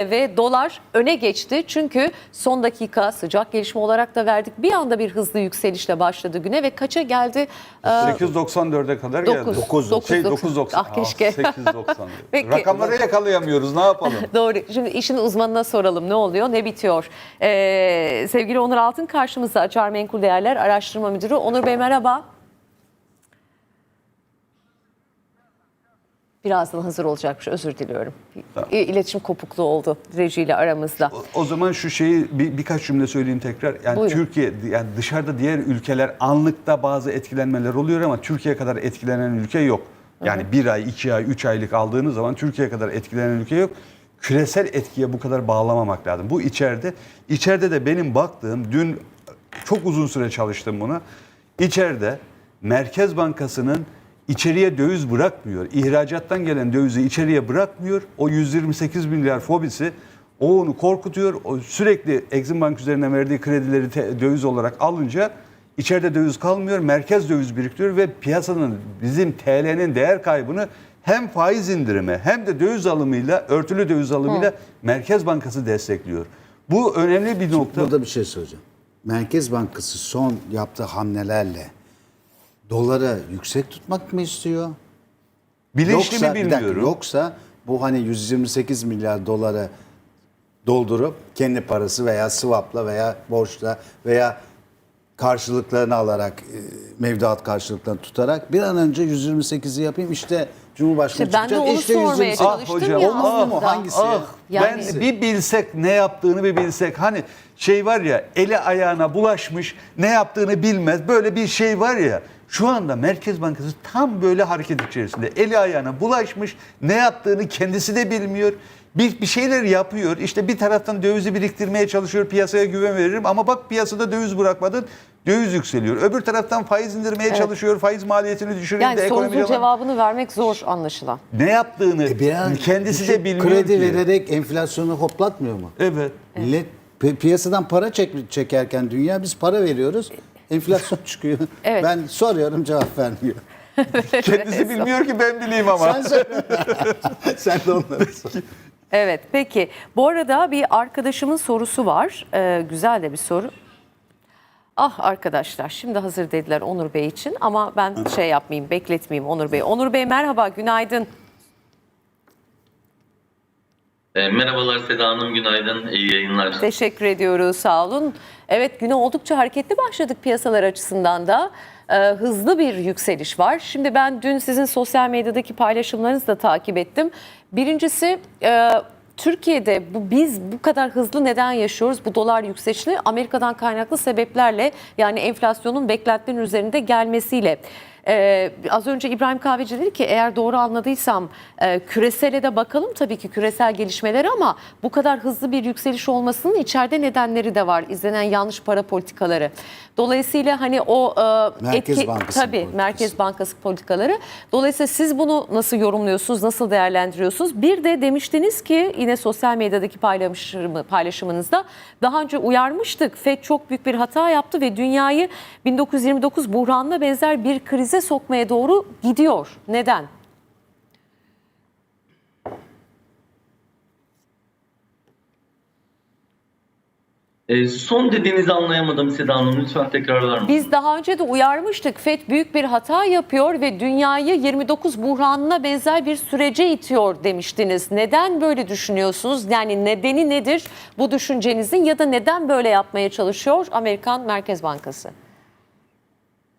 ve dolar öne geçti. Çünkü son dakika sıcak gelişme olarak da verdik. Bir anda bir hızlı yükselişle başladı güne ve kaça geldi? Ee, 8.94'e kadar geldi. Dokuz. 9. Dokuz, Şey dokuz. 9.90. Ah, keşke. 8.94. Peki. Rakamları yakalayamıyoruz. Ne yapalım? Doğru. Şimdi işin uzmanına soralım ne oluyor, ne bitiyor? Ee, sevgili Onur Altın karşımızda Açar Menkul Değerler Araştırma Müdürü. Onur Bey merhaba. Birazdan hazır olacakmış. Özür diliyorum. İ- İletişim kopukluğu oldu rejiyle aramızda. O zaman şu şeyi bir, birkaç cümle söyleyeyim tekrar. Yani Buyurun. Türkiye yani dışarıda diğer ülkeler anlıkta bazı etkilenmeler oluyor ama Türkiye kadar etkilenen ülke yok. Yani bir ay, iki ay, üç aylık aldığınız zaman Türkiye kadar etkilenen ülke yok. Küresel etkiye bu kadar bağlamamak lazım. Bu içeride. İçeride de benim baktığım dün çok uzun süre çalıştım buna. İçeride Merkez Bankası'nın içeriye döviz bırakmıyor. İhracattan gelen dövizi içeriye bırakmıyor. O 128 milyar fobisi o onu korkutuyor. O sürekli Exim Bank üzerinden verdiği kredileri te- döviz olarak alınca içeride döviz kalmıyor. Merkez döviz biriktiriyor ve piyasanın bizim TL'nin değer kaybını hem faiz indirimi hem de döviz alımıyla örtülü döviz alımıyla Merkez Bankası destekliyor. Bu önemli bir nokta. Burada bir şey söyleyeceğim. Merkez Bankası son yaptığı hamlelerle doları yüksek tutmak mı istiyor? Bilinçli mi bir dakika, bilmiyorum. yoksa bu hani 128 milyar doları doldurup kendi parası veya swapla veya borçla veya karşılıklarını alarak e, mevduat karşılıklarını tutarak bir an önce 128'i yapayım işte Cumhurbaşkanı İşte ben de onu işte sormaya 128. çalıştım hocam, ya olmaz mı? aslında. Hangisi? Ah, Yani- ben bir bilsek ne yaptığını bir bilsek. Hani şey var ya eli ayağına bulaşmış ne yaptığını bilmez. Böyle bir şey var ya. Şu anda Merkez Bankası tam böyle hareket içerisinde. Eli ayağına bulaşmış. Ne yaptığını kendisi de bilmiyor. Bir, bir şeyler yapıyor. İşte bir taraftan dövizi biriktirmeye çalışıyor. Piyasaya güven veririm. Ama bak piyasada döviz bırakmadın. Döviz yükseliyor. Öbür taraftan faiz indirmeye çalışıyor. Faiz maliyetini düşürüyor. Yani sorunun devam- cevabını vermek zor anlaşılan. Ne yaptığını E bir an kendisi de bilmiyor Kredi ki. vererek enflasyonu hoplatmıyor mu? Evet. Millet pi- piyasadan para çek, çekerken dünya biz para veriyoruz. Enflasyon çıkıyor. Evet. Ben soruyorum cevap vermiyor. Kendisi bilmiyor ki ben bileyim ama. Sen söyle. Sen de onları sor. Evet peki. Bu arada bir arkadaşımın sorusu var. Ee, güzel de bir soru. Ah arkadaşlar şimdi hazır dediler Onur Bey için ama ben şey yapmayayım bekletmeyeyim Onur Bey. Onur Bey merhaba günaydın. E, merhabalar Seda Hanım, günaydın, iyi yayınlar. Teşekkür ediyoruz sağ olun. Evet güne oldukça hareketli başladık piyasalar açısından da. Ee, hızlı bir yükseliş var. Şimdi ben dün sizin sosyal medyadaki paylaşımlarınızı da takip ettim. Birincisi e, Türkiye'de bu biz bu kadar hızlı neden yaşıyoruz bu dolar yükselişini Amerika'dan kaynaklı sebeplerle yani enflasyonun beklentilerin üzerinde gelmesiyle. Ee, az önce İbrahim Kahveci dedi ki eğer doğru anladıysam e, küresele de bakalım tabii ki küresel gelişmeler ama bu kadar hızlı bir yükseliş olmasının içeride nedenleri de var. İzlenen yanlış para politikaları. Dolayısıyla hani o e, Merkez Bankası tabii politikası. Merkez Bankası politikaları. Dolayısıyla siz bunu nasıl yorumluyorsunuz, nasıl değerlendiriyorsunuz? Bir de demiştiniz ki yine sosyal medyadaki paylaşımı, paylaşımınızda daha önce uyarmıştık. FED çok büyük bir hata yaptı ve dünyayı 1929 buhranına benzer bir krize sokmaya doğru gidiyor. Neden? E, son dediğinizi anlayamadım Seda Hanım, lütfen tekrarlar mısınız? Biz daha önce de uyarmıştık. FED büyük bir hata yapıyor ve dünyayı 29 buhranına benzer bir sürece itiyor demiştiniz. Neden böyle düşünüyorsunuz? Yani nedeni nedir bu düşüncenizin ya da neden böyle yapmaya çalışıyor Amerikan Merkez Bankası?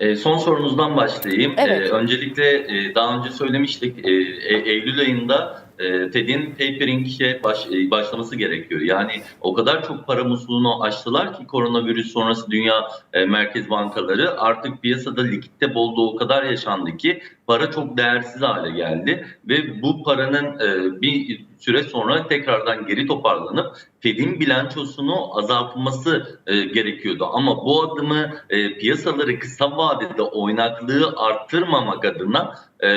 E, son sorunuzdan başlayayım. Evet. E, öncelikle e, daha önce söylemiştik, e, e, Eylül ayında e, Fed'in tapering'e baş, e, başlaması gerekiyor. Yani o kadar çok para musluğunu açtılar ki koronavirüs sonrası dünya e, merkez bankaları artık piyasada likitte bolluğu o kadar yaşandı ki para çok değersiz hale geldi ve bu paranın e, bir süre sonra tekrardan geri toparlanıp Fed'in bilançosunu azaltması e, gerekiyordu. Ama bu adımı e, piyasaları kısa vadede oynaklığı arttırmamak adına e,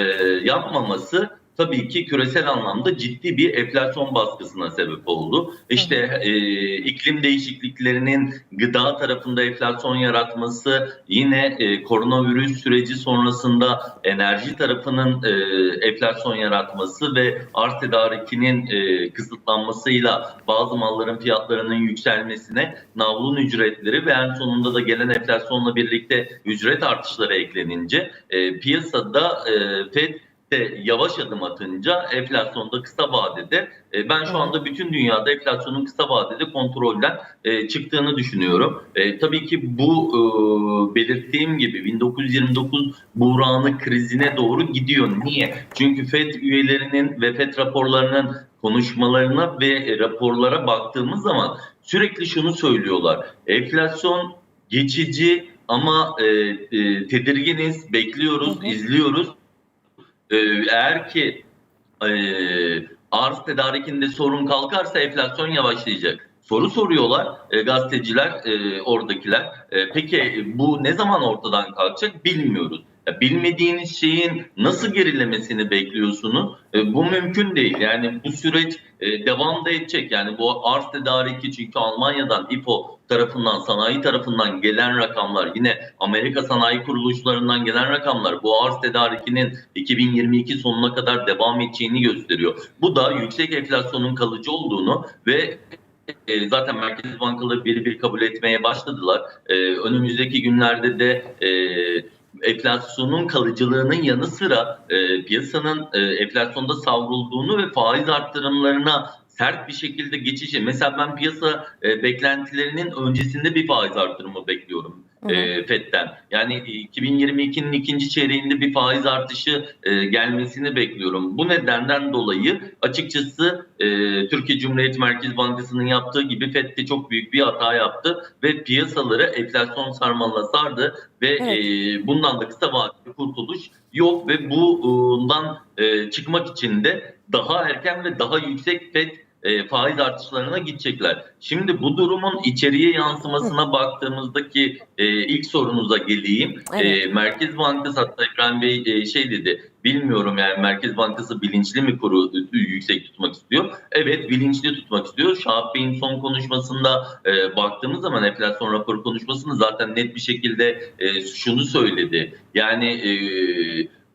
yapmaması tabii ki küresel anlamda ciddi bir enflasyon baskısına sebep oldu. İşte e, iklim değişikliklerinin gıda tarafında enflasyon yaratması, yine e, koronavirüs süreci sonrasında enerji tarafının e, enflasyon yaratması ve arz tedarikinin e, kısıtlanmasıyla bazı malların fiyatlarının yükselmesine navlun ücretleri ve en sonunda da gelen enflasyonla birlikte ücret artışları eklenince e, piyasada e, FED de yavaş adım atınca enflasyonda kısa vadede e, ben şu anda bütün dünyada enflasyonun kısa vadede kontrolden e, çıktığını düşünüyorum. E, tabii ki bu e, belirttiğim gibi 1929 buhranı krizine doğru gidiyor. Niye? Çünkü FED üyelerinin ve FED raporlarının konuşmalarına ve raporlara baktığımız zaman sürekli şunu söylüyorlar. Enflasyon geçici ama e, e, tedirginiz, bekliyoruz, izliyoruz. Ee, eğer ki e, arz tedarikinde sorun kalkarsa enflasyon yavaşlayacak. Soru soruyorlar e, gazeteciler, e, oradakiler. E, peki bu ne zaman ortadan kalkacak bilmiyoruz. Bilmediğiniz şeyin nasıl gerilemesini bekliyorsunuz? E, bu mümkün değil. Yani bu süreç e, devam da edecek. Yani bu arz tedariki çünkü Almanya'dan İPO tarafından, sanayi tarafından gelen rakamlar, yine Amerika sanayi kuruluşlarından gelen rakamlar bu arz tedarikinin 2022 sonuna kadar devam edeceğini gösteriyor. Bu da yüksek enflasyonun kalıcı olduğunu ve e, zaten merkez bankaları bir bir kabul etmeye başladılar. Önümüzdeki günlerde de enflasyonun kalıcılığının yanı sıra e, piyasanın e, enflasyonda savrulduğunu ve faiz arttırımlarına sert bir şekilde geçişi. Mesela ben piyasa e, beklentilerinin öncesinde bir faiz artırımı bekliyorum e, FED'den. Yani 2022'nin ikinci çeyreğinde bir faiz artışı e, gelmesini bekliyorum. Bu nedenden dolayı açıkçası e, Türkiye Cumhuriyet Merkez Bankası'nın yaptığı gibi FED de çok büyük bir hata yaptı ve piyasaları enflasyon sarmalına sardı ve Evet. e, bundan da kısa vadeli kurtuluş yok ve bundan e, çıkmak için de daha erken ve daha yüksek FED e, faiz artışlarına gidecekler. Şimdi bu durumun içeriye yansımasına baktığımızdaki e, ilk sorunuza geleyim. Evet. E, Merkez Bankası hatta İbrahim Bey e, şey dedi. Bilmiyorum yani Merkez Bankası bilinçli mi kuru e, yüksek tutmak istiyor? Evet bilinçli tutmak istiyor. Şahap Bey'in son konuşmasında e, baktığımız zaman enflasyon raporu konuşmasında zaten net bir şekilde e, şunu söyledi. Yani e,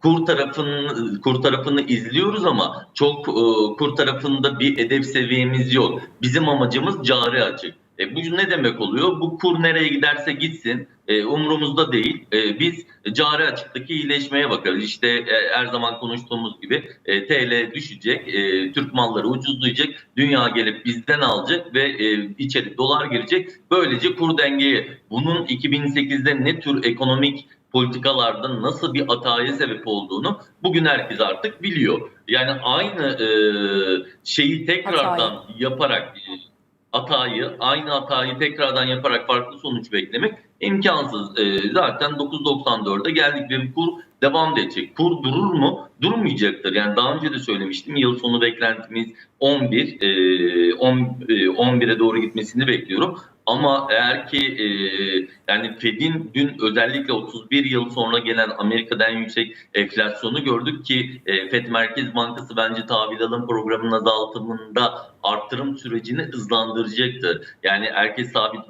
kur tarafını kur tarafını izliyoruz ama çok e, kur tarafında bir hedef seviyemiz yok. Bizim amacımız cari açık. E, bu ne demek oluyor? Bu kur nereye giderse gitsin e, umurumuzda değil. E, biz cari açıktaki iyileşmeye bakarız. İşte e, her zaman konuştuğumuz gibi e, TL düşecek, e, Türk malları ucuzlayacak, dünya gelip bizden alacak ve e, içeri dolar girecek. Böylece kur dengeye. Bunun 2008'de ne tür ekonomik politikalarda nasıl bir hataya sebep olduğunu bugün herkes artık biliyor. Yani aynı e, şeyi tekrardan yaparak e, hatayı, aynı hatayı tekrardan yaparak farklı sonuç beklemek imkansız. E, zaten 9.94'e geldik ve bu kur devam edecek. Kur durur mu? Durmayacaktır. Yani daha önce de söylemiştim. Yıl sonu beklentimiz 11, e, 10, e, 11'e doğru gitmesini bekliyorum. Ama eğer ki e, yani Fed'in dün özellikle 31 yıl sonra gelen Amerika'dan yüksek enflasyonu gördük ki e, Fed Merkez Bankası bence tahvil alım programının azaltımında arttırım sürecini hızlandıracaktır. Yani herkes sabit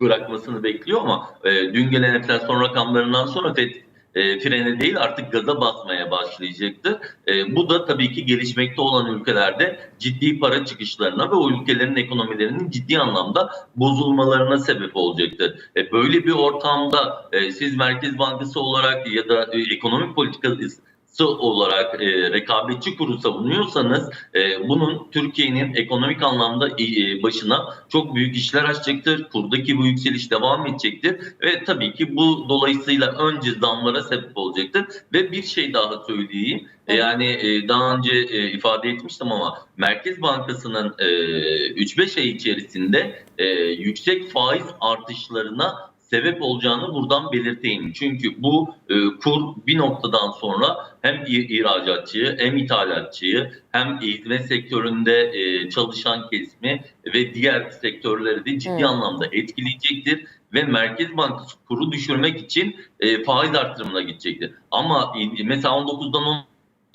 bırakmasını bekliyor ama e, dün gelen enflasyon rakamlarından sonra Fed e, frene değil artık gaza basmaya başlayacaktı. E, bu da tabii ki gelişmekte olan ülkelerde ciddi para çıkışlarına ve o ülkelerin ekonomilerinin ciddi anlamda bozulmalarına sebep olacaktır. E, böyle bir ortamda e, siz Merkez Bankası olarak ya da e, ekonomik politikası olarak e, rekabetçi kuru savunuyorsanız e, bunun Türkiye'nin ekonomik anlamda e, başına çok büyük işler açacaktır. Kurdaki bu yükseliş devam edecektir ve tabii ki bu dolayısıyla önce zamlara sebep olacaktır. Ve bir şey daha söyleyeyim. E. Yani e, daha önce e, ifade etmiştim ama Merkez Bankası'nın e, 3-5 ay içerisinde e, yüksek faiz artışlarına sebep olacağını buradan belirteyim. Çünkü bu e, kur bir noktadan sonra hem ihracatçıyı hem ithalatçıyı hem hizmet sektöründe e, çalışan kesimi ve diğer sektörleri de ciddi Hı. anlamda etkileyecektir ve Merkez Bankası kuru düşürmek için e, faiz artırımına gidecektir. Ama e, mesela 19'dan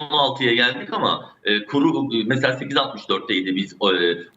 8.16'ya geldik ama e, kuru mesela 8.64'teydi biz e,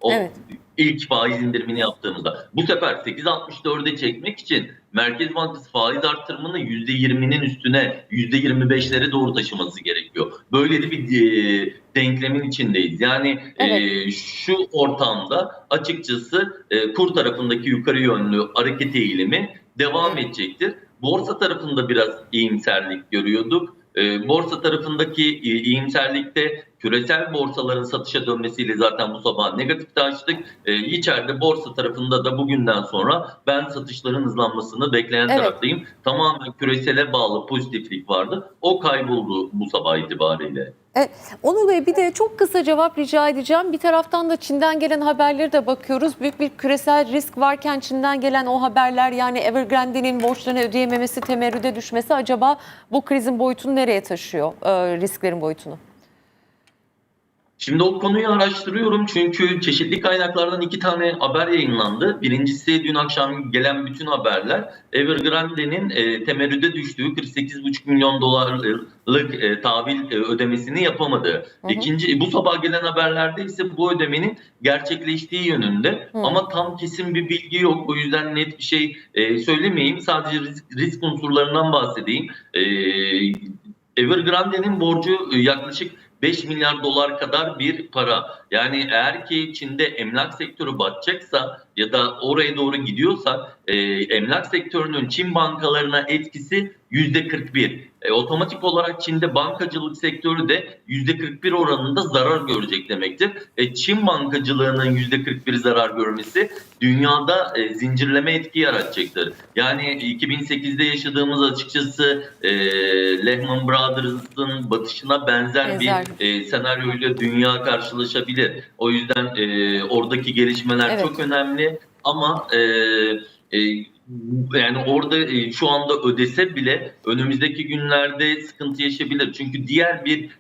o Evet. İlk faiz indirimini yaptığımızda. Bu sefer 8.64'e çekmek için Merkez Bankası faiz arttırımını %20'nin üstüne %25'lere doğru taşıması gerekiyor. Böyle de bir e, denklemin içindeyiz. Yani e, şu ortamda açıkçası e, kur tarafındaki yukarı yönlü hareket eğilimi devam edecektir. Borsa tarafında biraz iyimserlik görüyorduk. E, borsa tarafındaki e, iyimserlikte küresel borsaların satışa dönmesiyle zaten bu sabah negatifte açtık. E, içeride borsa tarafında da bugünden sonra ben satışların hızlanmasını bekleyen Evet. taraftayım. Tamamen küresele bağlı pozitiflik vardı. O kayboldu bu sabah itibariyle. E, Onur Bey bir de çok kısa cevap rica edeceğim. Bir taraftan da Çin'den gelen haberleri de bakıyoruz. Büyük bir küresel risk varken Çin'den gelen o haberler yani Evergrande'nin borçlarını ödeyememesi, temerrüde düşmesi acaba bu krizin boyutunu nereye taşıyor? e, risklerin boyutunu. Şimdi o konuyu araştırıyorum çünkü çeşitli kaynaklardan iki tane haber yayınlandı. Birincisi dün akşam gelen bütün haberler Evergrande'nin e, temerrüde düştüğü 48,5 milyon dolarlık e, tahvil e, ödemesini yapamadı. Hı hı. İkinci bu sabah gelen haberlerde ise bu ödemenin gerçekleştiği yönünde Hı. ama tam kesin bir bilgi yok. O yüzden net bir şey e, söylemeyeyim. Sadece risk, risk unsurlarından bahsedeyim. E, Evergrande'nin borcu e, yaklaşık 5 milyar dolar kadar bir para. Yani eğer ki Çin'de emlak sektörü batacaksa ya da oraya doğru gidiyorsa e, emlak sektörünün Çin bankalarına etkisi %41. E, otomatik olarak Çin'de bankacılık sektörü de %41 oranında zarar görecek demektir. E, Çin bankacılığının %41 zarar görmesi dünyada e, zincirleme etki yaratacaktır. Yani 2008'de yaşadığımız açıkçası e, Lehman Brothers'ın batışına benzer, Benzer. bir e, senaryoyla dünya karşılaşabilir. O yüzden e, oradaki gelişmeler Evet. çok önemli ama e, e, yani orada e, şu anda ödese bile önümüzdeki günlerde sıkıntı yaşayabilir. Çünkü diğer bir